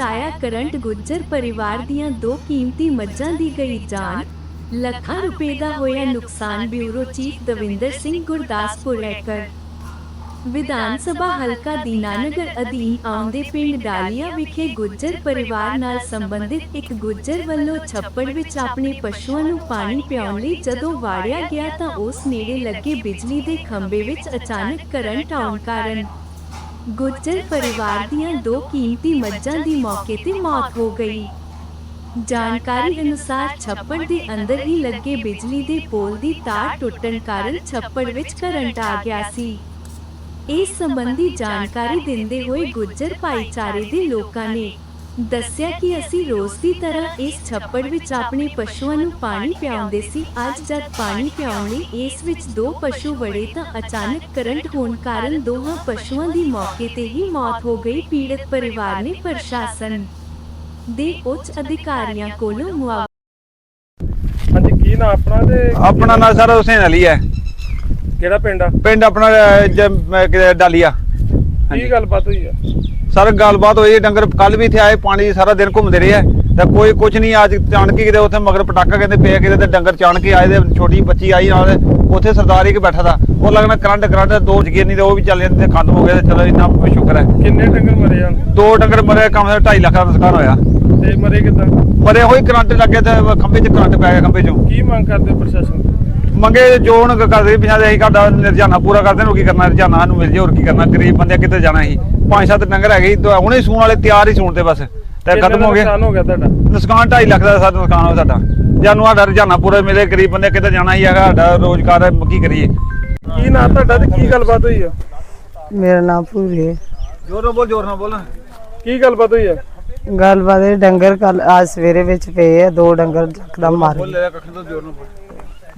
'ਚ ਕਰੰਟ ਗੁੱਜਰ ਪਰਿਵਾਰ ਦੀਆਂ ਦੋ ਕੀਮਤੀ ਮੱਝਾਂ ਦੀ ਗਈ ਜਾਨ। ਲੱਖਾਂ ਰੁਪਏ ਦਾ ਹੋਇਆ ਨੁਕਸਾਨ ਬਿਊਰੋ ਚੀਫ ਦਵਿੰਦਰ ਸਿੰਘ ਗੁਰਦਾਸਪੁਰ ਐਕਰ ਵਿਧਾਨ ਸਭਾ ਹਲਕਾ ਦੀਨਾਨਗਰ ਅਧੀਨ ਆਉਂਦੇ ਪਿੰਡ ਡਾਲੀਆ ਵਿਖੇ ਗੁੱਜਰ ਪਰਿਵਾਰ ਨਾਲ ਸੰਬੰਧਿਤ ਇੱਕ ਗੁੱਜਰ ਵੱਲੋਂ ਛੱਪੜ ਵਿੱਚ ਆਪਣੇ ਪਸ਼ੂਆਂ ਨੂੰ ਪਾਣੀ ਪਿਆਉਣ ਲਈ ਜਦੋਂ ਵਾੜਿਆ ਗਿਆ ਤਾਂ ਉਸ ਨੇੜੇ ਲੱਗੇ ਬਿਜਲੀ ਦੇ ਖੰਭੇ ਵਿੱਚ ਅਚਾਨਕ ਕਰੰਟ ਆਉਣ ਕਾਰਨ ਗੁੱਜਰ ਪਰਿਵਾਰ ਦੀਆਂ ਦੋ ਕੀਮਤੀ ਮੱਝਾਂ ਦੀ ਮੌਕੇ ਤੇ ਮੌਤ ਹੋ ਗਈ। ਜਾਣਕਾਰੀ ਅਨੁਸਾਰ ਛੱਪੜ ਦੇ ਅੰਦਰ ਹੀ ਲੱਗੇ ਬਿਜਲੀ ਦੇ ਪੋਲ ਦੀ ਤਾਰ ਟੁੱਟਣ ਕਾਰਨ ਛੱਪੜ ਵਿੱਚ ਕਰੰਟ ਆ ਗਿਆ ਸੀ। ਇਸ ਸੰਬੰਧੀ ਜਾਣਕਾਰੀ ਦਿੰਦੇ ਹੋਏ ਗੁੱਜਰ ਭਾਈਚਾਰੇ ਦੇ ਲੋਕਾਂ ਨੇ ਦੱਸਿਆ ਕਿ ਅਸੀਂ ਰੋਜ਼ ਦੀ ਤਰ੍ਹਾਂ ਇਸ ਛੱਪੜ ਵਿੱਚ ਆਪਣੇ ਪਸ਼ੂਆਂ ਨੂੰ ਪਾਣੀ ਪਿਆਉਂਦੇ ਸੀ। ਅੱਜ ਜਦ ਪਾਣੀ ਪਿਆਉਣ ਲਈ ਇਸ ਵਿੱਚ ਦੋ ਪਸ਼ੂ ਵੜੇ ਤਾਂ ਅਚਾਨਕ ਕਰੰਟ ਹੋਣ ਕਾਰਨ ਦੋਹਾਂ ਪਸ਼ੂਆਂ ਦੀ ਮੌਕੇ ਤੇ ਹੀ ਮੌਤ ਹੋ ਗਈ। ਪੀੜਤ ਪਰਿਵਾਰ ਨੇ ਪ੍ਰਸ਼ਾਸਨ ਦੇ ਉੱਚ ਅਧਿਕਾਰੀਆਂ ਕੋਲੋਂ ਮੁਆਵਜ਼ਾ ਹਾਂਜੀ ਕੀ ਨਾਂ ਆਪਣਾ ਤੇ ਆਪਣਾ ਨਾਂ ਸਰ ਹੁਸੈਨ ਅਲੀ ਹੈ। ਕਿਹੜਾ ਪਿੰਡ ਆ? ਪਿੰਡ ਆਪਣਾ ਅਹ, ਜ- ਅਹ, ਡਾਲੀਆ। ਕੀ ਗੱਲਬਾਤ ਹੋਈ ਆ? ਸਰ ਗੱਲਬਾਤ ਹੋਈ ਡੰਗਰ ਕੱਲ ਵੀ ਇੱਥੇ ਆਏ ਪਾਣੀ ਸਾਰਾ ਦਿਨ ਘੁੰਮਦੇ ਰਹੇ ਆ। ਤੇ ਕੋਈ ਕੁਝ ਨਹੀਂ ਅੱਜ ਚਾਣ ਕੇ ਕਿਤੇ ਉੱਥੇ ਮਗਰ ਪਟਾਕਾ ਕਹਿੰਦੇ ਪਏ ਕਿਤੇ ਤੇ ਡੰਗਰ ਚਾਣ ਕੇ ਆਏ ਤੇ ਛੋਟੀ ਬੱਚੀ ਆਈ ਨਾਲ ਉੱਥੇ ਸਰਦਾਰ ਇੱਕ ਬੈਠਾ ਦਾ ਉਹ ਲੱਗਣਾ ਕਰੰਟ ਕਰੰਟ ਦੋ ਜਗੇ ਨਹੀਂ ਤੇ ਉਹ ਵੀ ਚੱਲ ਜਾਂਦੇ ਤੇ ਖਤਮ ਹੋ ਗਏ ਤੇ ਚਲੋ ਇੰਨਾ ਸ਼ੁਕਰ ਹੈ। ਕਿੰਨੇ ਡੰਗਰ ਮਰੇ ਆ? ਦੋ ਡੰਗਰ ਮਰੇ ਕੰਮ ਸੇ 2.5 ਲੱਖ ਦਾ ਨੁਕਸਾਨ ਹੋਇਆ। ਤੇ ਮਰੇ ਕਿਦਾਂ? ਮਰੇ ਹੋਈ ਕਰੰਟ ਲੱਗੇ ਤੇ ਖੰਭੇ 'ਚ ਕਰੰਟ ਪੈ ਗਿਆ ਖੰਭੇ 'ਚੋਂ। ਕੀ ਮੰਗ ਕਰਦੇ ਪ੍ਰਸ਼ਾਸਨ ਮੰਗੇ ਜੋ ਹੁਣ ਕਰਦੇ ਵੀ ਅਸੀਂ ਸਾਡਾ ਨਿਰਜਾਨਾ ਪੂਰਾ ਕਰਦੇ ਨੂੰ ਕੀ ਕਰਨਾ? ਨਿਰਜਾਨਾ ਸਾਨੂੰ ਮਿਲ ਜੇ ਹੋਰ ਕੀ ਕਰਨਾ? ਗਰੀਬ ਬੰਦੇ ਕਿੱਥੇ ਜਾਣਾ ਸੀ ਪੰਜ ਸੱਤ ਡੰਗਰ ਹੈਗੇ ਸੀ, ਦੋ- ਹੁਣੇ ਸੂਣ ਵਾਲੇ ਤਿਆਰ ਹੀ ਸੂਣ ਤੇ ਬਸ। ਤੇ ਖਤਮ ਦਾ ਹੋ ਗਏ। ਨੁਕਸਾਨ ਹੋ ਗਿਆ ਤੁਹਾਡਾ? ਨੁਕਸਾਨ 2.5 ਲੱਖ ਦਾ ਸਾਡਾ ਨੁਕਸਾਨ ਹੋ ਸਾਡਾ। ਜਾਨੂੰ ਸਾਡਾ ਰੁਝਾਨਾ ਪੂਰਾ ਮਿਲੇ ਗਰੀਬ ਬੰਦੇ ਕਿੱਥੇ ਜਾਣਾ ਹੀ ਹੈਗਾ ਸਾਡਾ ਰੋਜ਼ਗਾਰ ਹੈ, ਕੀ ਕਰੀਏ? ਕੀ ਨਾਂ ਤੁਹਾਡਾ ਤੇ ਕੀ ਗੱਲਬਾਤ ਹੋਈ ਆ? ਮੇਰਾ ਨਾਮ ਪੂਰੀ ਹੈ ਜੋਰ ਨਾਲ ਬੋਲ ਜੋਰ ਨਾਲ ਬੋਲ। ਕੀ ਗੱਲਬਾਤ ਹੋਈ ਆ? ਗੱਲਬਾਤ ਇਹ ਡੰਗਰ ਕੱਲ ਅੱਜ ਸਵੇਰੇ ਵਿੱਚ ਪਏ ਆ ਦੋ ਡੰਗਰ ਇੱਕਦਮ ਮਾਰ ਲੈ ਕੱਖ ਤੋਂ ਜੋਰ ਨਾਲ ਬੋਲ।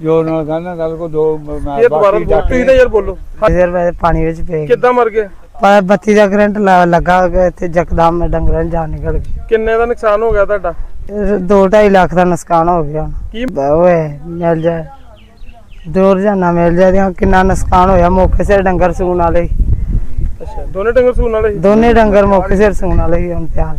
ਜੋ ਨਾਲ ਕਹਿੰਦਾ ਗੱਲ ਕੋ ਦੋ ਮੈਂ ਇਹ ਦੁਬਾਰਾ ਬੋਲ ਤੁਸੀਂ ਤਾਂ ਯਾਰ ਬੋਲੋ। ਇਧਰ ਵੇ ਪਾਣੀ ਵਿੱਚ ਗਏ। ਕਿੱਦਾਂ ਮਰ ਗਏ? ਪਰ ਬੱਤੀ ਦਾ ਕਰੰਟ ਲ- ਲੱਗਾ ਹੋਇਆ ਇੱਥੇ ਜਕਦਮ ਡੰਗਰਾਂ 'ਚ ਜਾਨ ਨਿਕਲ ਗਈ। ਕਿੰਨੇ ਦਾ ਨੁਕਸਾਨ ਹੋ ਗਿਆ ਤੁਹਾਡਾ? ਇਹ ਦੋ ਢਾਈ ਲੱਖ ਦਾ ਨੁਕਸਾਨ ਹੋ ਗਿਆ। ਕੀ ਓਏ ਮਿਲ ਜਾ ਦੋ ਰੋਜ਼ਾਨਾ ਮਿਲ ਜਾ ਕਿੰਨਾ ਨੁਕਸਾਨ ਹੋਇਆ। ਮੌਕੇ ਸਿਰ ਡੰਗਰ ਸੂਣ ਵਾਲੇ। ਅੱਛਾ ਦੋਨੇ ਡੰਗਰ ਸੂਣ ਵਾਲੇ ਸੀ? ਦੋਨੇ ਡੰਗਰ ਮੌਕੇ ਸਿਰ ਸੂਣ ਵਾਲੇ ਸੀ ਹੁਣ ਤਿਆਰ।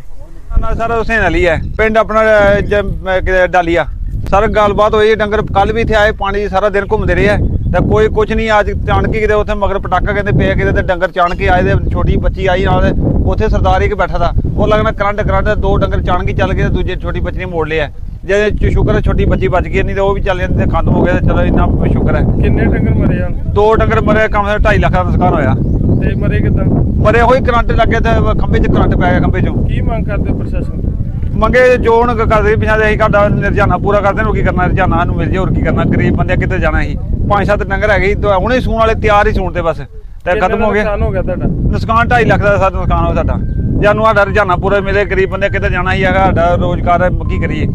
ਨਾ ਸਰ ਹੁਸੈਨ ਅਲੀ ਹੈ ਪਿੰਡ ਆਪਣਾ ਅਹ, ਜ- ਅਹ, ਕਿਤੇ ਡਾਲੀਆ। ਸਰ ਗੱਲਬਾਤ ਹੋਈ ਡੰਗਰ ਕੱਲ ਵੀ ਇੱਥੇ ਆਏ ਪਾਣੀ ਸਾਰਾ ਦਿਨ ਘੁੰਮਦੇ ਰਹੇ ਆ। ਤੇ ਕੋਈ ਕੁਝ ਨਹੀਂ ਅੱਜ ਚਾਣ ਕੇ ਕਿਤੇ ਉੱਥੇ ਮਗਰ ਪਟਾਕਾ ਕਹਿੰਦੇ ਪਏ ਕਿਤੇ ਤੇ ਡੰਗਰ ਚਾਣ ਕੇ ਆਏ ਤੇ ਛੋਟੀ ਬੱਚੀ ਆਈ ਨਾਲ ਉੱਥੇ ਸਰਦਾਰ ਇੱਕ ਬੈਠਾ ਦਾ ਉਹ ਲੱਗਣਾ ਕਰੰਟ ਕਰੰਟ ਦੋ ਡੰਗਰ ਚਾਣ ਕੇ ਚੱਲ ਗਏ ਤੇ ਦੂਜੇ ਛੋਟੀ ਬੱਚੀ ਨੇ ਮੋੜ ਲਿਆ। ਜੇ ਸ਼ੁਕਰ ਹੈ ਛੋਟੀ ਬੱਚੀ ਬਚ ਗਈ ਨਹੀਂ ਤੇ ਉਹ ਵੀ ਚੱਲ ਜਾਂਦੇ ਤੇ ਖਤਮ ਹੋ ਗਏ ਤੇ ਚਲੋ ਇੰਨਾ ਸ਼ੁਕਰ ਹੈ ਕਿੰਨੇ ਡੰਗਰ ਮਰੇ ਆ? ਦੋ ਡੰਗਰ ਮਰੇ ਕੰਮ ਸੇ 2.5 ਲੱਖ ਦਾ ਨੁਕਸਾਨ ਹੋਇਆ। ਤੇ ਮਰੇ ਕਿਦਾਂ? ਮਰੇ ਹੋਈ ਕਰੰਟ ਲੱਗੇ ਤੇ ਖੰਭੇ 'ਚ ਕਰੰਟ ਪੈ ਗਿਆ ਖੰਭੇ 'ਚੋਂ। ਕੀ ਮੰਗ ਕਰਦੇ ਪ੍ਰਸ਼ਾਸਨ ਮੰਗੇ ਜੋ ਹੁਣ ਕਰਦੇ ਵੀ ਅਸੀਂ ਸਾਡਾ ਨਿਰਜਾਨਾ ਪੂਰਾ ਕਰਦੇ ਨੂੰ ਕੀ ਕਰਨਾ ਨਿਰਜਾਨਾ ਸਾਨੂੰ ਮਿਲ ਜੇ ਹੋਰ ਕੀ ਕਰਨਾ ਗਰੀਬ ਬੰਦੇ ਕਿੱਥੇ ਜਾਣਾ ਸੀ? ਪੰਜ ਸੱਤ ਡੰਗਰ ਹੈਗੇ ਸੀ, ਦੋ- ਹੁਣੇ ਸੂਣ ਵਾਲੇ ਤਿਆਰ ਹੀ ਸੂਣ ਤੇ ਬਸ। ਤੇ ਖਤਮ ਦਾ ਹੋ ਗਏ ਨੁਕਸਾਨ ਹੋ ਗਿਆ ਤੁਹਾਡਾ? ਨੁਕਸਾਨ 2.5 ਲੱਖ ਦਾ ਸਾਡਾ ਨੁਕਸਾਨ ਹੋ ਸਾਡਾ। ਜਾਨੂੰ ਸਾਡਾ ਰੁਝਾਨਾ ਪੂਰਾ ਮਿਲੇ ਗਰੀਬ ਬੰਦੇ ਕਿੱਥੇ ਜਾਣਾ ਹੀ ਹੈਗਾ ਸਾਡਾ ਰੋਜ਼ਗਾਰ ਹੈ, ਕੀ ਕਰੀਏ?